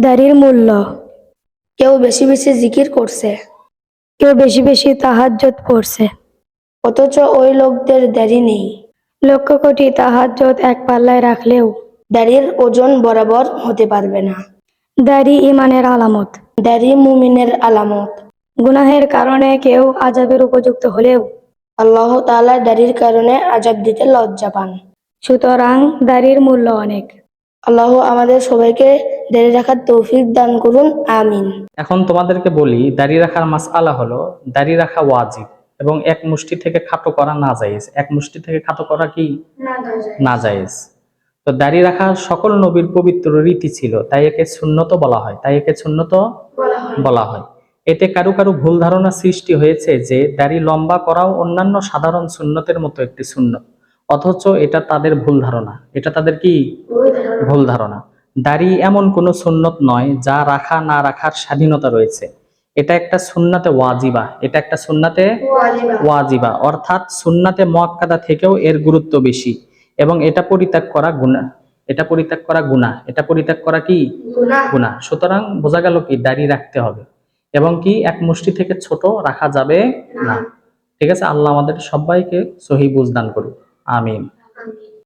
দাড়ির মূল্য। কেউ বেশি বেশি জিকির করছে। কেউ বেশি বেশি তাহাজ্জত পড়ছে। অথচ ওই লোকদের দাড়ি নেই। লক্ষ কোটি তাহাজ্জত এক পাল্লায় রাখলেও দাড়ির ওজন বরাবর হতে পারবে না। দাড়ি ইমানের আলামত। দাড়ি মুমিনের আলামত। গুনাহের কারণে কেউ আজাবের উপযুক্ত হলেও আল্লাহ তাআলা দাড়ির কারণে আজাব দিতে লজ্জা পান। সুতরাং দাড়ির মূল্য অনেক। আল্লাহ আমাদের সবাইকে দাঁড়িয়ে রাখার তৌফিক দান করুন আমিন। এখন তোমাদেরকে বলি দাড়ি রাখার মাসআলা হলো দাড়ি রাখা ওয়াজিব এবং এক মুষ্টি থেকে খাটো করা না জায়েজ এক মুষ্টি থেকে খাটো করা কি? না জায়েজ তো দাড়ি রাখা সকল নবীর পবিত্র রীতি ছিল তাই একে সুন্নত বলা হয়। তাই একে সুন্নত বলা হয়। এতে কারও কারও ভুল ধারণা সৃষ্টি হয়েছে যে দাড়ি লম্বা করাও অন্যান্য সাধারণ সুন্নতের মতো একটি সুন্নত। অথচ এটা তাদের ভুল ধারণা। এটা তাদের কি ভুল ধারণা? দাড়ি এমন কোনো সুন্নত নয় যা রাখা না রাখার স্বাধীনতা রয়েছে। এটা একটা সুন্নাতে ওয়াজিবা এটা একটা সুন্নাতে ওয়াজিবা। অর্থাৎ সুন্নাতে মোয়াক্কাদা থেকেও এর গুরুত্ব বেশি। এবং এটা পরিত্যাগ করা গুণা এটা পরিত্যাগ করা গুণা এটা পরিত্যাগ করা কি? গুণা সুতরাং বোঝা গেল কি? দাড়ি রাখতে হবে। এবং কি? এক মুষ্টি থেকে ছোট রাখা যাবে না। ঠিক আছে? আল্লাহ আমাদের সবাইকে সহি বুঝদান করুক। আমিন